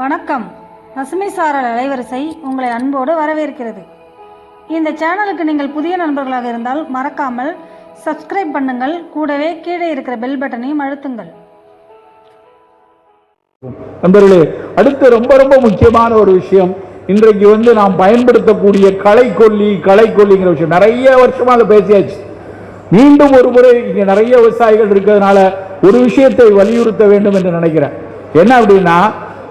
வணக்கம். பசுமை சாரல் அலைவரிசை உங்களை அன்போடு வரவேற்கிறது. இந்த சேனலுக்கு நீங்கள் புதிய நண்பர்களாக இருந்தால் மறக்காமல் சப்ஸ்கிரைப் பண்ணுங்கள். கூடவே கீழே இருக்கிற பெல் பட்டனையும் அழுத்துங்கள். நண்பர்களே அடுத்து ரொம்ப ரொம்ப முக்கியமான ஒரு விஷயம். இன்றைக்கு வந்து நாம் பயன்படுத்தக்கூடிய களைக்கொல்லி களைக்கொல்லிங்கிற விஷயம். நிறைய வருஷமா அதை பேசியாச்சு. மீண்டும் ஒரு முறை இங்கே நிறைய விவசாயிகள் இருக்கிறதுனால ஒரு விஷயத்தை வலியுறுத்த வேண்டும் என்று நினைக்கிறேன். என்ன அப்படின்னா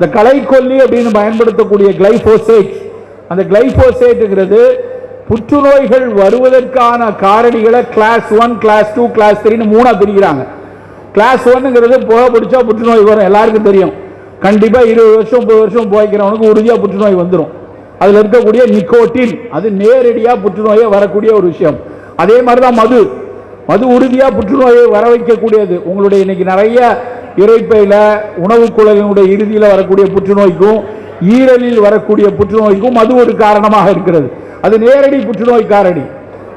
இந்த களைக்கொல்லி அப்படின்னு பயன்படுத்தக்கூடிய கிளைபோசேட் அந்த கிளைபோசேட்டுங்கிறது புற்றுநோய்கள் வருவதற்கான காரணிகளை class one class two class த்ரீன்னு மூணாக பிரிக்கிறாங்க. கிளாஸ் ஒன்னுங்கிறது புகை பிடிச்சா புற்றுநோய் வரும் எல்லாருக்கும் தெரியும். கண்டிப்பாக இருபது வருஷம் முப்பது வருஷம் புகைக்கிறவனுக்கு உறுதியாக புற்றுநோய் வந்துடும் அதில் இருக்கக்கூடிய நிக்கோட்டின் அது நேரடியாக புற்றுநோயை வரக்கூடிய ஒரு விஷயம். அதே மாதிரி தான் மது. மது உறுதியாக புற்றுநோயை வர வைக்கக்கூடியது. உங்களுடைய இன்னைக்கு நிறைய இறைப்பையில் உணவு குழலினுடைய இறுதியில் வரக்கூடிய புற்றுநோய்க்கும் ஈரலில் வரக்கூடிய புற்றுநோய்க்கும் அது ஒரு காரணமாக இருக்கிறது. அது நேரடி புற்றுநோய் காரணி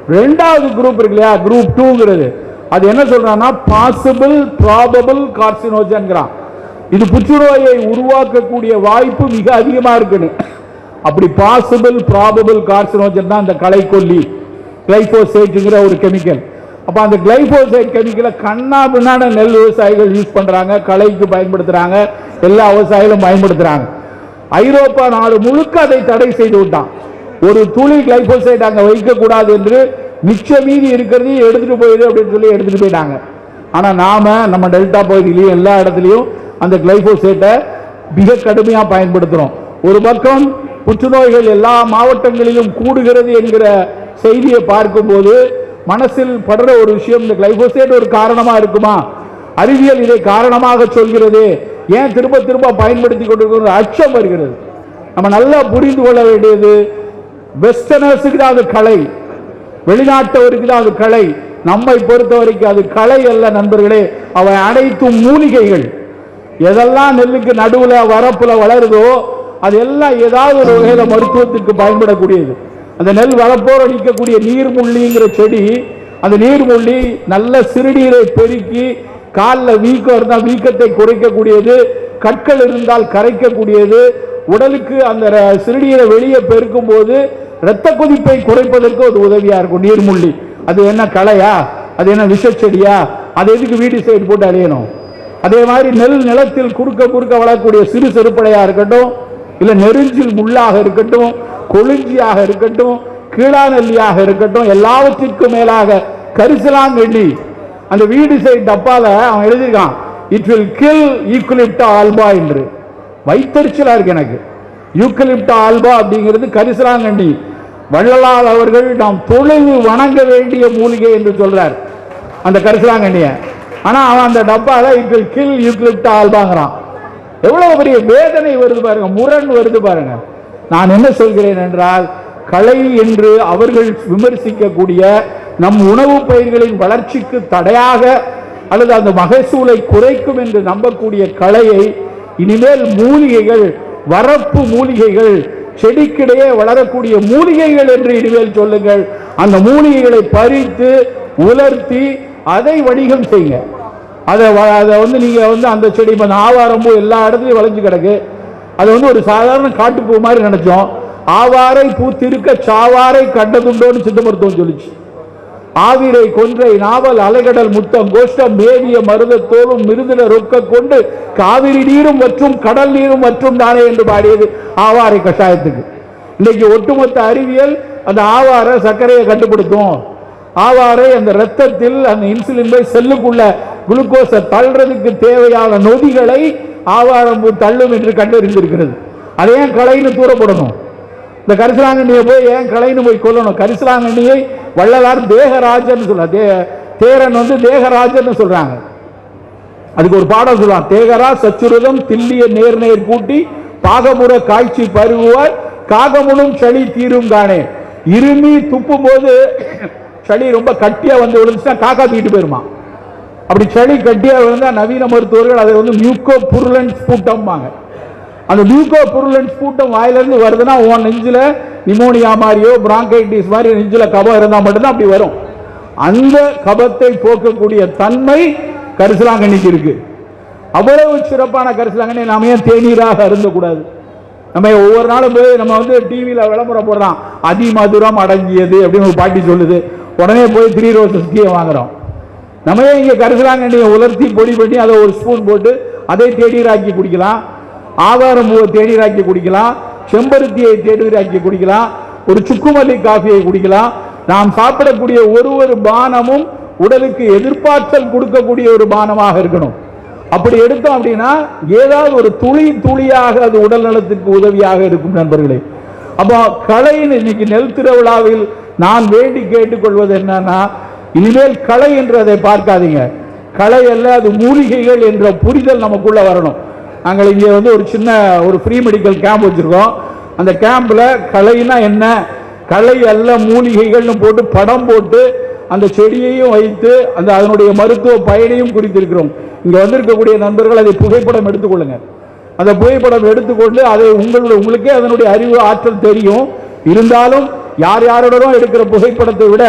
ரெண்டாவது குரூப் இருக்கு இல்லையா? குரூப் டூங்கிறது அது என்ன சொல்றான்னா பாசிபிள் ப்ராபபிள் கார்சினோஜன்கிறான் இது புற்றுநோயை உருவாக்கக்கூடிய வாய்ப்பு மிக அதிகமாக இருக்குன்னு. அப்படி பாசிபிள் ப்ராபபிள் கார்சினோஜன் தான் இந்த களைக்கொல்லி கிளைபோசேட்டுங்கிற ஒரு கெமிக்கல் அப்ப அந்த கிளைபோசைட் கெமிக்கலை கண்ணா பின்னாட நெல் விவசாயிகள் யூஸ் பண்றாங்க களைக்கு பயன்படுத்துறாங்க எல்லா விவசாயிகளும் பயன்படுத்துறாங்க. ஐரோப்பா நாடு முழுக்க அதை தடை செய்து விட்டான். ஒரு துளி கிளைபோசைட் அங்க வைக்க கூடாது என்று மிச்ச மீதி இருக்கிறதையும் எடுத்துட்டு போயிடு அப்படின்னு சொல்லி எடுத்துட்டு போயிட்டாங்க. ஆனா நாம நம்ம டெல்டா பகுதியிலையும் எல்லா இடத்துலையும் அந்த கிளைபோசேட்டை மிக கடுமையா பயன்படுத்துறோம். ஒரு பக்கம் புற்றுநோய்கள் எல்லா மாவட்டங்களிலும் கூடுகிறது என்கிற செய்தியை பார்க்கும்போது மனசில் படுற ஒரு விஷயம் இந்த கிளைபோசேட் ஒரு காரணமாக இருக்குமா? அறிவியல் இதை காரணமாக சொல்கிறது. ஏன் திரும்ப திரும்ப பயன்படுத்தி கொண்டிருக்கிற அச்சம் வருகிறது? நம்ம நல்லா புரிந்து கொள்ள வேண்டியது வெஸ்டர்னர்ஸுக்கு தான் அது கலை. வெளிநாட்டவருக்கு தான் அது கலை. நம்மை பொறுத்த வரைக்கும் அது கலை அல்ல நண்பர்களே. அவை அனைத்தும் மூலிகைகள். எதெல்லாம் நெல்லுக்கு நடுவில் வரப்புல வளருதோ அது எல்லாம் ஏதாவது ஒரு வகையில் மருத்துவத்துக்கு பயன்படக்கூடியது. அந்த நெல் வரப்போற நீர்முள்ளிங்கிற செடி அந்த நீர்முள்ளி நல்ல சிறுநீரை பெருக்கி காலில் வீக்கம் இருந்தால் வீக்கத்தை குறைக்கக்கூடியது கற்கள் இருந்தால் கரைக்கக்கூடியது உடலுக்கு அந்த ர- சிறுநீரை வெளியே பெருக்கும் போது இரத்த கொதிப்பை குறைப்பதற்கு அது உதவியாக இருக்கும். நீர்முள்ளி அது என்ன களையா? அது என்ன விஷச்செடியா? அது எதுக்கு வீடு சைடு போட்டு அழியணும்? அதே மாதிரி நெல் நிலத்தில் குறுக்க குறுக்க வளரக்கூடிய சிறு செருப்படையாக இருக்கட்டும் இல்லை நெருஞ்சில் முள்ளாக இருக்கட்டும் கொழுஞ்சியாக இருக்கட்டும் கீழாநெல்லியாக இருக்கட்டும் எல்லாவற்றிற்கும் மேலாக கரிசலாங்கண்ணி அந்த வீடு சைடு டப்பால அவன் எழுதியிருக்கான் it will kill eucalypta alba என்று. வைத்தறிச்சலா இருக்கு எனக்கு. யூக்கலிப்டா ஆல்பா அப்படிங்கிறது கரிசலாங்கண்ணி வள்ளலால் அவர்கள் நாம் தொழுது வணங்க வேண்டிய மூலிகை என்று சொல்றார் அந்த கரிசலாங்கண்ணிய ஆனா அவன் அந்த டப்பால இட் வில் கில் யூக்லிப்டா ஆல்பாங்கிறான் எவ்வளவு பெரிய வேதனை வருது பாருங்க முரண் வருது பாருங்க. நான் என்ன சொல்கிறேன் என்றால் கலை என்று அவர்கள் விமர்சிக்கக்கூடிய நம் உணவு பயிர்களின் வளர்ச்சிக்கு தடையாக அல்லது அந்த மகசூலை குறைக்கும் என்று நம்பக்கூடிய கலையை இனிமேல் மூலிகைகள் வரப்பு மூலிகைகள் செடிக்கிடையே வளரக்கூடிய மூலிகைகள் என்று இனிமேல் சொல்லுங்கள். அந்த மூலிகைகளை பறித்து உலர்த்தி அதை வணிகம் செய்யுங்க. அதை வ- அதை வந்து நீங்கள் வந்து அந்த செடி இப்போ இந்த ஆவாரம்பூ எல்லா இடத்துலையும் வளைஞ்சு கிடக்கு. அது வந்து ஒரு சாதாரண காட்டுப்பூ மாதிரி நினைச்சோம். ஆவாரை பூத்திருக்க சாவாரை கண்டதுண்டோன்னு சித்த மருத்துவம் சொல்லிச்சு. ஆவிரை கொன்றை நாவல் அலைகடல் முத்தம் கோஷ்டம் மேவிய மருத தோலும் ரொக்க கொண்டு காவிரி நீரும் மற்றும் கடல் நீரும் மற்றும் தானே என்று பாடியது ஆவாரை கஷாயத்துக்கு. இன்னைக்கு ஒட்டுமொத்த அறிவியல் அந்த ஆவார சர்க்கரையை கட்டுப்படுத்தும் ஆவாரை அந்த ரத்தத்தில் அந்த இன்சுலின் போய் செல்லுக்குள்ள குளுக்கோஸை தள்ளுறதுக்கு தேவையான நொதிகளை ஆவாரம் தள்ளும் என்று கண்டறிந்திருக்கிறது. அதை ஏன் கலைன்னு தூரப்படணும்? இந்த கரிசலாங்கண்ணியை போய் ஏன் கலைன்னு போய் கொல்லணும்? கரிசலாங்கண்ணியை வள்ளலார் தேகராஜன் சொல்ல தே தேரன் வந்து தேகராஜன் சொல்றாங்க. அதுக்கு ஒரு பாடம் சொல்லலாம். தேகரா சச்சுருதம் தில்லிய நேர் நேர் கூட்டி பாகமுற காய்ச்சி பருகுவார் காகமுனும் சளி தீரும் தானே இருமி துப்பும் போது சளி ரொம்ப கட்டியா வந்து விழுந்துச்சுன்னா காக்கா தூக்கிட்டு போயிருமா? அப்படி சளி கட்டியாக விழுந்தா நவீன மருத்துவர்கள் அதை வந்து மியூக்கோ புருலன்ஸ் பூட்டம்பாங்க அந்த மியூக்கோ புருலன்ஸ் பூட்டம் வாயிலிருந்து வருதுன்னா உன் நெஞ்சில் நிமோனியா மாதிரியோ பிராங்கைட்டிஸ் மாதிரி நெஞ்சில் கபம் இருந்தால் மட்டும்தான் அப்படி வரும். அந்த கபத்தை போக்கக்கூடிய தன்மை கரிசலாங்கண்ணிக்கு இருக்கு. அவ்வளவு சிறப்பான கரிசலாங்கண்ணி நாம ஏன் தேநீராக அருந்தக்கூடாது? நம்ம ஒவ்வொரு நாளும் போய் நம்ம வந்து டிவியில் விளம்பரம் போடுறோம் அதிமதுரம் அடங்கியது அப்படின்னு ஒரு பாட்டி சொல்லுது. உடனே போய் த்ரீ ரோசஸ் டீயை வாங்குறோம். நம்ம ஏன் இங்கே கரிசலாங்கண்ணியை உலர்த்தி பொடி பண்ணி அதை ஒரு ஸ்பூன் போட்டு அதை தேடீராக்கி குடிக்கலாம். ஆதாரம் பூவை தேடீராக்கி குடிக்கலாம். செம்பருத்தியை தேடீராக்கி குடிக்கலாம். ஒரு சுக்குமல்லி காஃபியை குடிக்கலாம். நாம் சாப்பிடக்கூடிய ஒரு ஒரு பானமும் உடலுக்கு எதிர்பார்த்தல் கொடுக்கக்கூடிய ஒரு பானமாக இருக்கணும். அப்படி எடுத்தோம் அப்படின்னா ஏதாவது ஒரு துளி துளியாக அது உடல் நலத்துக்கு உதவியாக இருக்கும் நண்பர்களே. அப்போ கலையின் இன்னைக்கு நெல் திருவிழாவில் நான் வேண்டி கேட்டுக்கொள்வது என்னன்னா இனிமேல் கலை என்று அதை பார்க்காதீங்க. கலை அல்ல அது மூலிகைகள் என்ற புரிதல் நமக்குள்ள வரணும். நாங்கள் இங்கே வந்து ஒரு சின்ன ஒரு ஃப்ரீ மெடிக்கல் கேம்ப் வச்சுருக்கோம். அந்த கேம்பில் கலைனா என்ன? கலை அல்ல மூலிகைகள்னு போட்டு படம் போட்டு அந்த செடியையும் வைத்து அந்த அதனுடைய மருத்துவ பயனையும் குறித்திருக்கிறோம். இங்கே வந்திருக்கக்கூடிய நண்பர்கள் அதை புகைப்படம் எடுத்துக்கொள்ளுங்க. அந்த புகைப்படம் எடுத்துக்கொண்டு அதை உங்களுடைய உங்களுக்கே அதனுடைய அறிவு ஆற்றல் தெரியும். இருந்தாலும் யார் யாருடனும் எடுக்கிற புகைப்படத்தை விட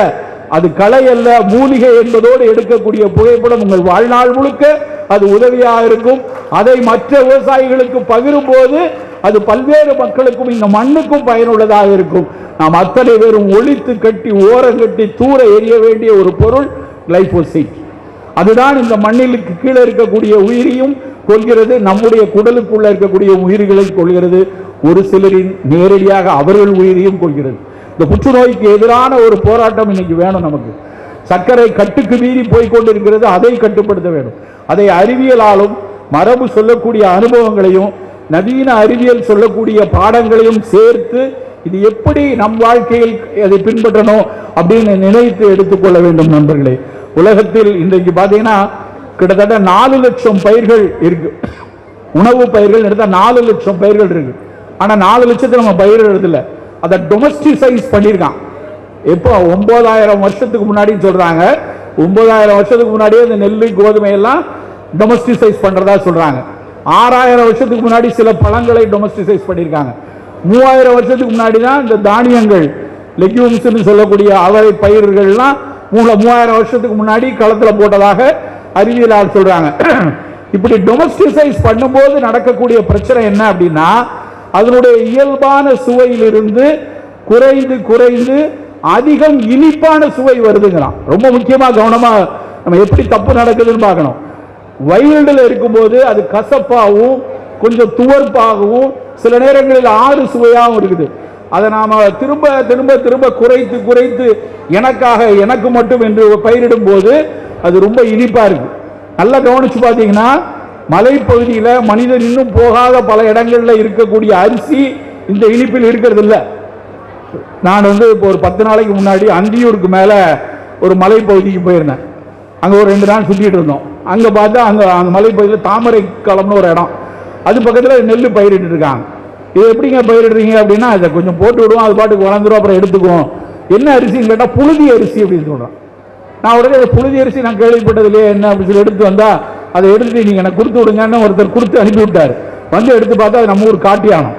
அது கலை அல்ல மூலிகை என்பதோடு எடுக்கக்கூடிய புகைப்படம் உங்கள் வாழ்நாள் முழுக்க அது உதவியாக இருக்கும். அதை மற்ற விவசாயிகளுக்கு பகிரும் போது அது பல்வேறு மக்களுக்கும் இந்த மண்ணுக்கும் பயனுள்ளதாக இருக்கும். நாம் அத்தனை பேரும் ஒழித்து கட்டி ஓரம் கட்டி தூர எரிய வேண்டிய ஒரு பொருள் கிளைபோசைட் அதுதான் இந்த மண்ணிலுக்கு கீழே இருக்கக்கூடிய உயிரியும் கொள்கிறது நம்முடைய குடலுக்குள்ள இருக்கக்கூடிய உயிர்களை கொள்கிறது ஒரு சிலரின் நேரடியாக அவர்கள் உயிரையும் கொள்கிறது இந்த புற்றுநோய்க்கு எதிரான ஒரு போராட்டம் இன்னைக்கு வேணும் நமக்கு. சர்க்கரை கட்டுக்கு மீறி போய் கொண்டிருக்கிறது அதை கட்டுப்படுத்த வேண்டும் அதை அறிவியலாலும் மரபு சொல்லக்கூடிய அனுபவங்களையும் நவீன அறிவியல் சொல்லக்கூடிய பாடங்களையும் சேர்த்து இது எப்படி நம் வாழ்க்கையில் அதை பின்பற்றணும் அப்படின்னு நினைத்து எடுத்துக்கொள்ள வேண்டும் நண்பர்களே. உலகத்தில் இன்றைக்கு பார்த்தீங்கன்னா கிட்டத்தட்ட நாலு லட்சம் பயிர்கள் இருக்கு. உணவு பயிர்கள் எடுத்தால் நாலு லட்சம் பயிர்கள் இருக்கு. ஆனால் நாலு லட்சத்தை நம்ம பயிர் அதை டொமஸ்டிசைஸ் பண்ணியிருக்கான். எப்போ? ஒன்பதாயிரம் வருஷத்துக்கு முன்னாடின்னு சொல்கிறாங்க ஒன்பதாயிரம் வருஷத்துக்கு முன்னாடியே இந்த நெல் கோதுமை எல்லாம் டொமஸ்டிசைஸ் பண்ணுறதா சொல்கிறாங்க ஆறாயிரம் வருஷத்துக்கு முன்னாடி சில பழங்களை டொமஸ்டிசைஸ் பண்ணியிருக்காங்க. மூவாயிரம் வருஷத்துக்கு முன்னாடி தான் இந்த தானியங்கள் லெக்யூம்ஸ்னு சொல்லக்கூடிய அவரை பயிர்கள்லாம் மூணு மூவாயிரம் வருஷத்துக்கு முன்னாடி களத்தில் போட்டதாக அறிவியலாளர் சொல்கிறாங்க இப்படி டொமஸ்டிசைஸ் பண்ணும்போது நடக்கக்கூடிய பிரச்சனை என்ன அப்படின்னா அதனுடைய இயல்பான சுவையிலிருந்து குறைந்து குறைந்து அதிகம் இனிப்பான சுவை வருதுங்கிறான். ரொம்ப முக்கியமாக கவனமாக நம்ம எப்படி தப்பு நடக்குதுன்னு பார்க்கணும். வயல்டில் இருக்கும்போது அது கசப்பாகவும் கொஞ்சம் துவர்ப்பாகவும் சில நேரங்களில் ஆறு சுவையாகவும் இருக்குது. அதை நாம் திரும்ப திரும்ப திரும்ப குறைத்து குறைத்து எனக்காக எனக்கு மட்டும் என்று பயிரிடும் போது அது ரொம்ப இனிப்பாக இருக்குது நல்லா கவனிச்சு பார்த்தீங்கன்னா மலைப்பகுதியில் மனிதன் இன்னும் போகாத பல இடங்களில் இருக்கக்கூடிய அரிசி இந்த இனிப்பில் இருக்கிறது இல்லை நான் வந்து இப்போ ஒரு பத்து நாளைக்கு முன்னாடி அந்தியூருக்கு மேலே ஒரு மலைப்பகுதிக்கு போயிருந்தேன். அங்கே ஒரு ரெண்டு நாள் சுற்றிட்டு இருந்தோம். அங்கே பார்த்தா அங்கே அந்த மலைப்பகுதியில் தாமரை களம்னு ஒரு இடம். அது பக்கத்தில் நெல் பயிரிட்டு இருக்காங்க. இது எப்படிங்க பயிரிடுறீங்க அப்படின்னா அதை கொஞ்சம் போட்டு விடுவோம் அது பாட்டுக்கு வளர்ந்துடும் அப்புறம் எடுத்துக்குவோம். என்ன அரிசின்னு கேட்டால் புழுதி அரிசி அப்படின்னு சொல்கிறேன் நான் உடனே புழுதி அரிசி நான் கேள்விப்பட்டதுலேயே என்ன? அப்படின்னு சொல்லி எடுத்து வந்தால் அதை எடுத்துட்டு நீங்கள் எனக்கு கொடுத்து விடுங்கன்னு ஒருத்தர் கொடுத்து அனுப்பி விட்டார் வந்து எடுத்து பார்த்தா அது நம்ம ஊர் காட்டியானம்.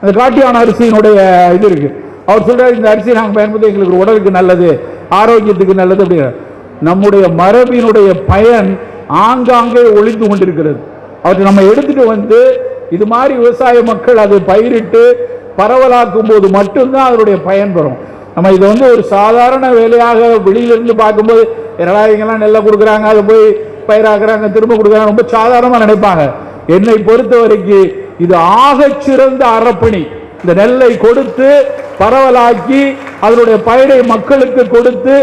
அந்த காட்டியான அரிசியினுடைய இது இருக்கு. அவர் சொல்றாரு இந்த அரிசி நாங்கள் பயன்படுத்தி எங்களுக்கு உடலுக்கு நல்லது ஆரோக்கியத்துக்கு நல்லது அப்படிங்கிற நம்முடைய மரபினுடைய பயன் ஆங்காங்கே ஒழிந்து கொண்டிருக்கிறது. அவற்றை நம்ம எடுத்துட்டு வந்து இது மாதிரி விவசாய மக்கள் அதை பயிரிட்டு பரவலாக்கும் போது மட்டும்தான் அதனுடைய பயன் பெறும். நம்ம இதை வந்து ஒரு சாதாரண வேலையாக வெளியிலிருந்து பார்க்கும்போது என்னடா இங்கெல்லாம் நெல்லை கொடுக்குறாங்க அதை போய் பயிராகிறாங்க திரும்ப கொடுக்குறாங்க ரொம்ப சாதாரணமாக நினைப்பாங்க. என்னை பொறுத்த வரைக்கும் இது ஆக சிறந்த அறப்பணி. இந்த நெல்லை கொடுத்து பரவலாக்கி அதனுடைய பயிரை மக்களுக்கு கொடுத்து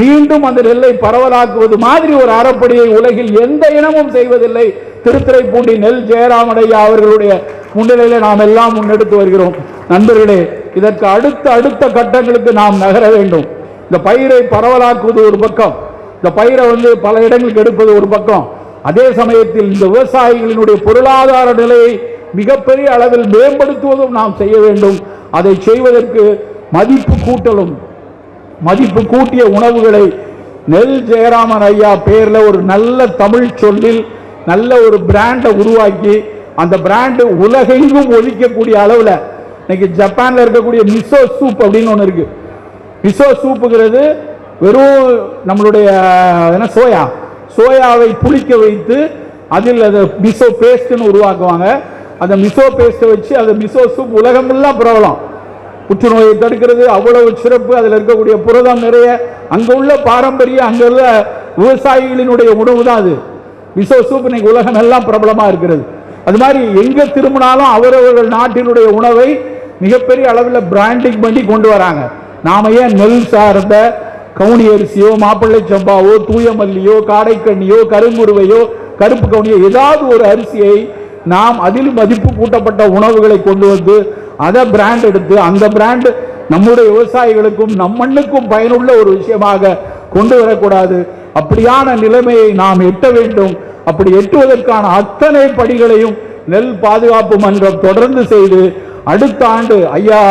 மீண்டும் அந்த நெல்லை பரவலாக்குவது மாதிரி ஒரு அறப்பணியை உலகில் எந்த இனமும் செய்வதில்லை. திருத்துறைப்பூண்டி நெல் ஜெயராமனையா அவர்களுடைய முன்னிலையில நாம் எல்லாம் முன்னெடுத்து வருகிறோம். நண்பர்களே இதற்கு அடுத்த அடுத்த கட்டங்களுக்கு நாம் நகர வேண்டும். இந்த பயிரை பரவலாக்குவது ஒரு பக்கம். இந்த பயிரை வந்து பல இடங்களுக்கு எடுப்பது ஒரு பக்கம். அதே சமயத்தில் இந்த விவசாயிகளினுடைய பொருளாதார நிலையை மிகப்பெரிய அளவில் மேம்படுத்துவதும் நாம் செய்ய வேண்டும். அதை செய்வதற்கு மதிப்பு கூட்டலும் மதிப்பு கூட்டிய உணவுகளை நெல் ஜெயராமன் ஐயா பேரில் ஒரு நல்ல தமிழ் சொல்லில் நல்ல ஒரு பிராண்டை உருவாக்கி அந்த பிராண்டு உலகெங்கும் ஒழிக்கக்கூடிய அளவில் இன்னைக்கு ஜப்பானில் இருக்கக்கூடிய மிசோ சூப் அப்படின்னு ஒன்று இருக்குது மிசோ சூப்புங்கிறது வெறும் நம்மளுடைய என்ன சோயா? சோயாவை புளிக்க வைத்து அதில் அதை மிசோ பேஸ்ட்டுன்னு உருவாக்குவாங்க. அந்த மிசோ பேஸ்ட்டை வச்சு அந்த மிசோ சூப் உலகமெல்லாம் பிரபலம் புற்றுநோயை தடுக்கிறது அவ்வளவு சிறப்பு. அதில் இருக்கக்கூடிய புரதம் நிறைய. அங்கே உள்ள பாரம்பரிய அங்கே உள்ள விவசாயிகளினுடைய உணவு தான் அது. மிசோ சூப் இன்னைக்கு உலகம் எல்லாம் பிரபலமாக இருக்கிறது. அது மாதிரி எங்கே திரும்பினாலும் அவரவர்கள் நாட்டினுடைய உணவை மிகப்பெரிய அளவில் பிராண்டிங் பண்ணி கொண்டு வராங்க. நாம ஏன் நெல் சார்ந்த கவுனி அரிசியோ மாப்பிள்ளை சம்பாவோ தூய மல்லியோ காடைக்கண்ணியோ கருங்குருவையோ கருப்பு கவுனியோ ஏதாவது ஒரு அரிசியை நாம் அதில் மதிப்பு கூட்டப்பட்ட உணவுகளை கொண்டு வந்து அதை பிராண்ட் எடுத்து அந்த பிராண்ட் நம்முடைய விவசாயிகளுக்கும் நம் மண்ணுக்கும் பயனுள்ள ஒரு விஷயமாக கொண்டு வரக்கூடாது. அப்படியான நிலைமையை நாம் எட்ட வேண்டும். அப்படி எட்டுவதற்கான அத்தனை படிகளையும் நெல் பாதுகாப்பு மன்றம் தொடர்ந்து செய்து அடுத்த ஆண்டு ஐயா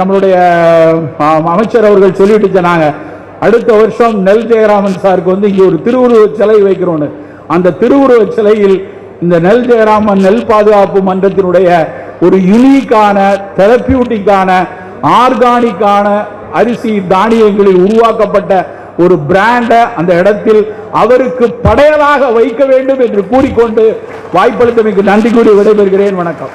நம்மளுடைய அமைச்சர் அவர்கள் சொல்லிட்டு சொன்னாங்க. அடுத்த வருஷம் நெல் ஜெயராமன் சாருக்கு வந்து இங்கே ஒரு திருவுருவச் சிலை வைக்கிறோன்னு. அந்த திருவுருவச் சிலையில் இந்த நெல் ஜெயராமன் நெல் பாதுகாப்பு மன்றத்தினுடைய ஒரு யுனிக்கான தெரப்பியூட்டிக்கான ஆர்கானிக்கான அரிசி தானியங்களில் உருவாக்கப்பட்ட ஒரு பிராண்டை அந்த இடத்தில் அவருக்கு படையலாக வைக்க வேண்டும் என்று கூறிக்கொண்டு வாய்ப்பளித்தமைக்கு நன்றி கூறி விடைபெறுகிறேன். வணக்கம்.